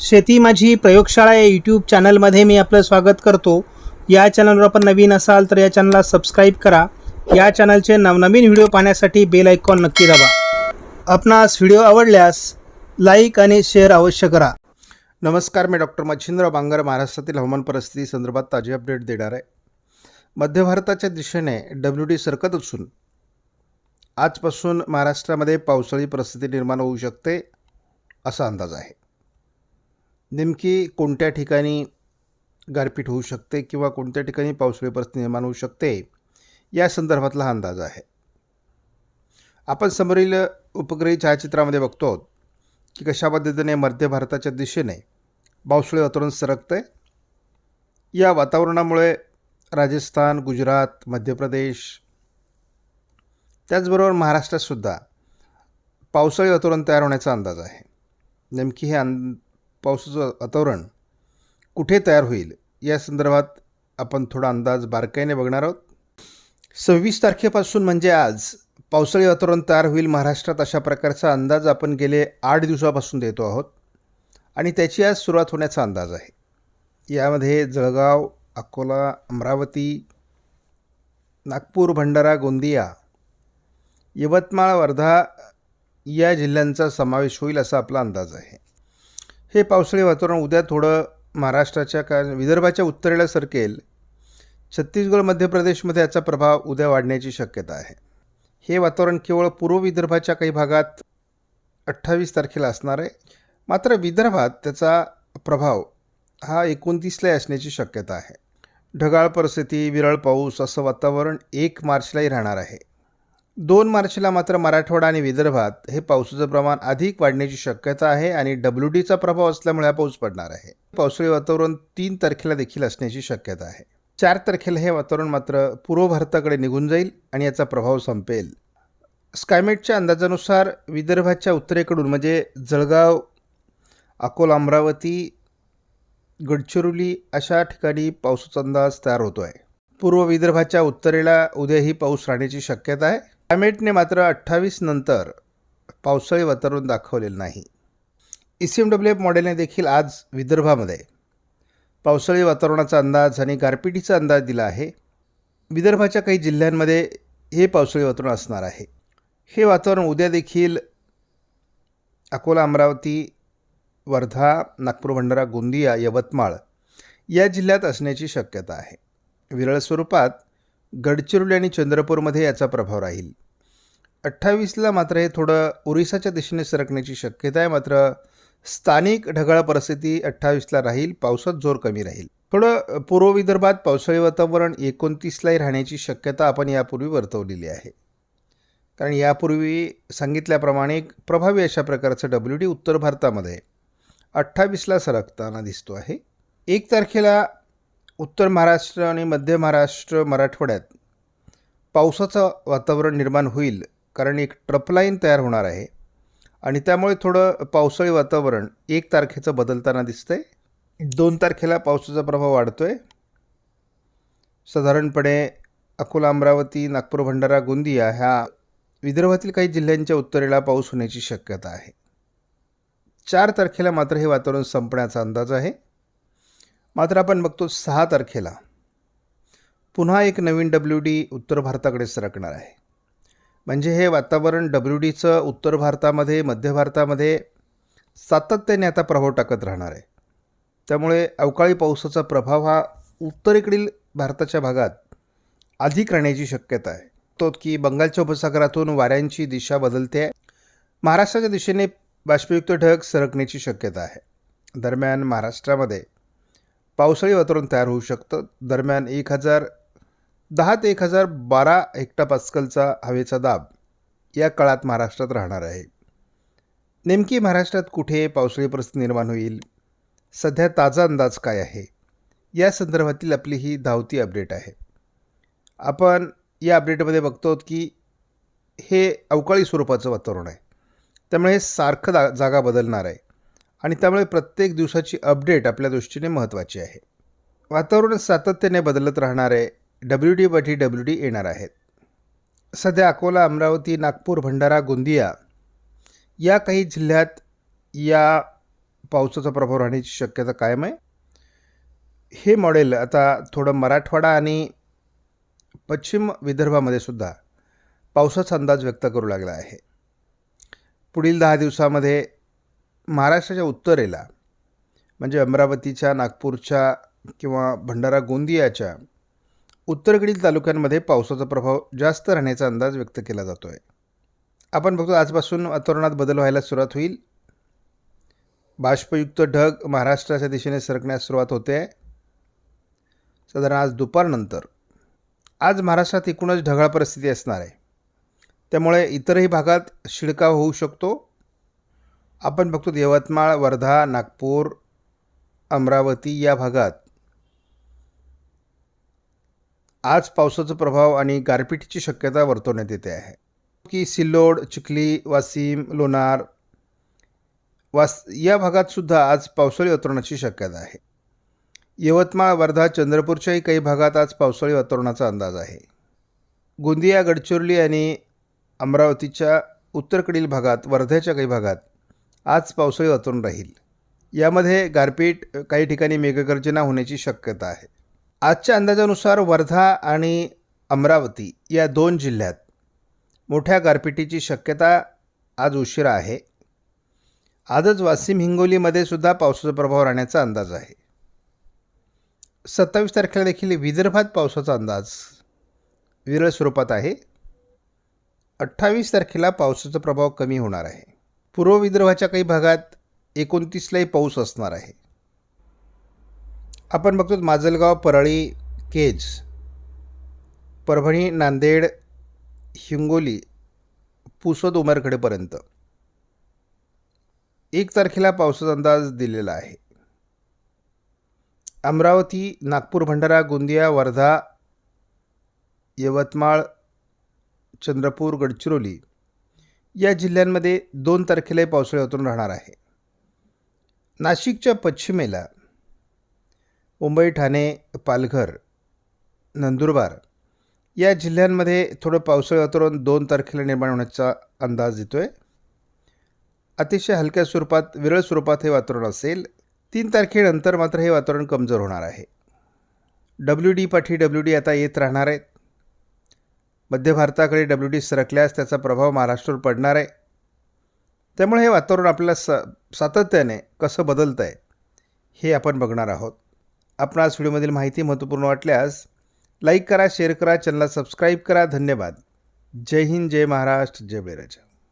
शेती माझी प्रयोगशाळा या यूट्यूब चॅनलमध्ये मी आपलं स्वागत करतो. या चॅनलवर आपण नवीन असाल तर या चॅनलला सबस्क्राईब करा. या चॅनलचे नवनवीन व्हिडिओ पाहण्यासाठी बेल आयकॉन नक्की दाबा. आपणास व्हिडिओ आवडल्यास लाईक आणि शेअर अवश्य करा. नमस्कार मी डॉक्टर मच्छिंद्र बांगर महाराष्ट्रातील हवामान परिस्थिती संदर्भात ताजे अपडेट देणार आहे. मध्य भारताच्या दिशेने डब्ल्यू डी सरकत असून आजपासून महाराष्ट्रामध्ये पावसाळी परिस्थिती निर्माण होऊ शकते असा अंदाज आहे. नेमकी कोणत्या ठिकाणी गारपीट होऊ शकते किंवा कोणत्या ठिकाणी पावसाळी परिस्थिती निर्माण होऊ शकते या संदर्भातला हा अंदाज आहे. आपण समोरील उपग्रही छायाचित्रामध्ये बघतो आहोत की कशा पद्धतीने मध्य भारताच्या दिशेने पावसाळी वातावरण सरकतं. आहे या वातावरणामुळे राजस्थान गुजरात मध्य प्रदेश त्याचबरोबर महाराष्ट्रातसुद्धा पावसाळी वातावरण तयार होण्याचा अंदाज आहे. नेमकी हे अं पावसाचं वातावरण कुठे तयार होईल? या संदर्भात आपण थोडा अंदाज बारकाईने बघणार आहोत. सव्वीस तारखेपासून म्हणजे आज पावसाळी वातावरण तयार होईल महाराष्ट्रात अशा प्रकारचा अंदाज आपण गेले आठ दिवसापासून देतो आहोत. आणि त्याची आज सुरुवात होण्याचा अंदाज आहे. यामध्ये जळगाव अकोला अमरावती नागपूर भंडारा गोंदिया यवतमाळ वर्धा या जिल्ह्यांचा समावेश होईल असा आपला अंदाज आहे. हे पावसाळी वातावरण उद्या थोडं महाराष्ट्राच्या का विदर्भाच्या उत्तरेला सरकेल. छत्तीसगड मध्य प्रदेशमध्ये याचा प्रभाव उद्या वाढण्याची शक्यता आहे. हे वातावरण केवळ पूर्व विदर्भाच्या काही भागात अठ्ठावीस तारखेला असणार आहे. मात्र विदर्भात त्याचा प्रभाव हा एकोणतीसला असण्याची शक्यता आहे. ढगाळ परिस्थिती विरळ पाऊस असं वातावरण एक मार्चलाही राहणार आहे. दोन मार्चला मात्र मराठवाडा आणि विदर्भात हे पावसाचं प्रमाण अधिक वाढण्याची शक्यता आहे आणि डब्ल्यू डीचा प्रभाव असल्यामुळे हा पाऊस पडणार आहे. पावसाळी वातावरण तीन तारखेला देखील असण्याची शक्यता आहे. चार तारखेला हे वातावरण मात्र पूर्व भारताकडे निघून जाईल आणि याचा प्रभाव संपेल. स्कायमेटच्या अंदाजानुसार विदर्भाच्या उत्तरेकडून म्हणजे जळगाव अकोला अमरावती गडचिरोली अशा ठिकाणी पावसाचा अंदाज तयार होतो आहे पूर्व विदर्भाच्या उत्तरेला उद्याही पाऊस राहण्याची शक्यता आहे. क्लायमेटने मात्र अठ्ठावीस नंतर पावसाळी वातावरण दाखवलेलं नाही. E C M W F मॉडेलने देखील आज विदर्भामध्ये पावसाळी वातावरणाचा अंदाज आणि गारपिटीचा अंदाज दिला आहे. विदर्भाच्या काही जिल्ह्यांमध्ये हे पावसाळी वातावरण असणार आहे. हे वातावरण उद्या देखील अकोला अमरावती वर्धा नागपूर भंडारा गोंदिया यवतमाळ या जिल्ह्यात असण्याची शक्यता आहे. विरळ स्वरूपात गडचिरोली आणि चंद्रपूरमध्ये याचा प्रभाव राहील. अठ्ठावीसला मात्र हे थोडं ओरिसाच्या दिशेने सरकण्याची शक्यता आहे. मात्र स्थानिक ढगाळ परिस्थिती अठ्ठावीसला राहील पावसात जोर कमी राहील. थोडं पूर्व विदर्भात पावसाळी वातावरण एकोणतीसलाही राहण्याची शक्यता आपण यापूर्वी वर्तवलेली आहे. कारण यापूर्वी सांगितल्याप्रमाणे प्रभावी अशा प्रकारचं डब्ल्यू डी उत्तर भारतामध्ये अठ्ठावीसला सरकताना दिसतो आहे. एक तारखेला उत्तर महाराष्ट्र आणि मध्य महाराष्ट्र मराठवाड्यात पावसाचं वातावरण निर्माण होईल कारण एक ट्रपलाईन तयार होणार आहे आणि त्यामुळे थोडं पावसाळी वातावरण एक तारखेचं बदलताना दिसतं आहे दोन तारखेला पावसाचा प्रभाव वाढतो आहे साधारणपणे अकोला अमरावती नागपूर भंडारा गोंदिया ह्या विदर्भातील काही जिल्ह्यांच्या उत्तरेला पाऊस होण्याची शक्यता आहे. चार तारखेला मात्र हे वातावरण संपण्याचा अंदाज आहे. मात्र आपण बघतो सहा तारखेला. पुन्हा एक नवीन डब्ल्यू डी उत्तर भारताकडे सरकणार आहे. म्हणजे हे वातावरण डब्ल्यू डीचं उत्तर भारतामध्ये मध्य भारतामध्ये सातत्याने आता प्रभाव टाकत राहणार आहे. त्यामुळे अवकाळी पावसाचा प्रभाव हा उत्तरेकडील भारताच्या भागात अधिक राहण्याची शक्यता आहे. तो की बंगालच्या उपसागरातून वाऱ्यांची दिशा बदलते. आहे महाराष्ट्राच्या दिशेने बाष्पयुक्त ढग सरकण्याची शक्यता आहे. दरम्यान महाराष्ट्रामध्ये पावसाळी वातावरण तयार होऊ शकतं. दरम्यान एक हजार दहा ते एक हजार बारा हेक्टापास्कलचा हवेचा दाब या काळात महाराष्ट्रात राहणार आहे. नेमकी महाराष्ट्रात कुठे पावसाळी परिस्थिती निर्माण होईल? सध्या ताजा अंदाज काय आहे? या संदर्भातील आपली ही धावती अपडेट आहे. आपण या अपडेटमध्ये बघतो की हे अवकाळी स्वरूपाचं वातावरण आहे. त्यामुळे हे सारखं जा जागा बदलणार आहे. आणि त्यामुळे प्रत्येक दिवसाची अपडेट आपल्या दृष्टीने महत्त्वाची आहे. वातावरण सातत्याने बदलत राहणारे डब्ल्यू डी पाठी डब्ल्यू डी येणार आहेत. सध्या अकोला अमरावती नागपूर भंडारा गोंदिया या काही जिल्ह्यात या पावसाचा प्रभाव राहण्याची शक्यता कायम आहे. हे मॉडेल आता थोडं मराठवाडा आणि पश्चिम विदर्भामध्ये सुद्धा पावसाचा अंदाज व्यक्त करू लागला आहे. पुढील दहा दिवसामध्ये महाराष्ट्राच्या उत्तरेला म्हणजे अमरावतीच्या नागपूरच्या किंवा भंडारा गोंदियाच्या उत्तरेकडील तालुक्यांमध्ये पावसाचा प्रभाव जास्त राहण्याचा अंदाज व्यक्त केला जातो आहे आपण बघतो आजपासून वातावरणात बदल व्हायला सुरुवात होईल. बाष्पयुक्त ढग महाराष्ट्राच्या दिशेने सरकण्यास सुरुवात होते. आहे साधारण आज दुपारनंतर. आज महाराष्ट्रात एकूणच ढगाळ परिस्थिती असणार आहे. त्यामुळे इतरही भागात शिडकाव होऊ शकतो. आपण बघतो यवतमाळ वर्धा नागपूर अमरावती या भागात आज पावसाचा प्रभाव आणि गारपिटीची शक्यता वर्तवण्यात येते आहे. की सिल्लोड चिखली वाशिम लोणार वास या भागातसुद्धा आज पावसाळी वातावरणाची शक्यता आहे. यवतमाळ वर्धा चंद्रपूरच्याही काही भागात आज पावसाळी वातावरणाचा अंदाज आहे. गोंदिया गडचिरोली आणि अमरावतीच्या उत्तरेकडील भागात वर्ध्याच्या काही भागात आज पावसाळी वातावरण राहील. यामध्ये गारपीट काही ठिकाणी मेघगर्जना होण्याची शक्यता आहे. आजच्या अंदाजानुसार वर्धा आणि अमरावती या दोन जिल्ह्यात मोठ्या गारपिटीची शक्यता आज उशिरा आहे. आजच वाशिम हिंगोलीमध्ये सुद्धा पावसाचा प्रभाव राहण्याचा अंदाज आहे. सत्तावीस तारखेला देखील विदर्भात पावसाचा अंदाज विरळ स्वरूपात आहे. अठ्ठावीस तारखेला पावसाचा प्रभाव कमी होणार आहे. पूर्व विदर्भाच्या काही भागात एकोणतीसलाही पाऊस असणार आहे. आपण बघतो माजलगाव परळी केज परभणी नांदेड हिंगोली पुसद उमरखेडेपर्यंत. एक तारखेला पावसाचा अंदाज दिलेला आहे. अमरावती नागपूर भंडारा गोंदिया वर्धा यवतमाळ चंद्रपूर गडचिरोली या जिल्ह्यांमध्ये दोन तारखेलाही पावसाळी वातावरण राहणार आहे. नाशिकच्या पश्चिमेला मुंबई ठाणे पालघर नंदुरबार या जिल्ह्यांमध्ये थोडं पावसाळी वातावरण दोन तारखेला निर्माण होण्याचा अंदाज देतो आहे अतिशय हलक्या स्वरूपात विरळ स्वरूपात हे वातावरण असेल. तीन तारखेनंतर मात्र हे वातावरण कमजोर होणार आहे. डब्ल्यू डी पाठी डब्ल्यू डी आता येत राहणार आहेत. मध्य भारताकडे डब्ल्यू डी सरकल्यास त्याचा प्रभाव महाराष्ट्रावर पडणार आहे. त्यामुळे हे वातावरण आपल्याला स सातत्याने कसं बदलतं आहे हे आपण बघणार आहोत. आपण आज व्हिडिओमधील माहिती महत्त्वपूर्ण वाटल्यास लाईक करा शेअर करा चॅनलला सबस्क्राईब करा. धन्यवाद. जय हिंद जय महाराष्ट्र जय बळीराजा.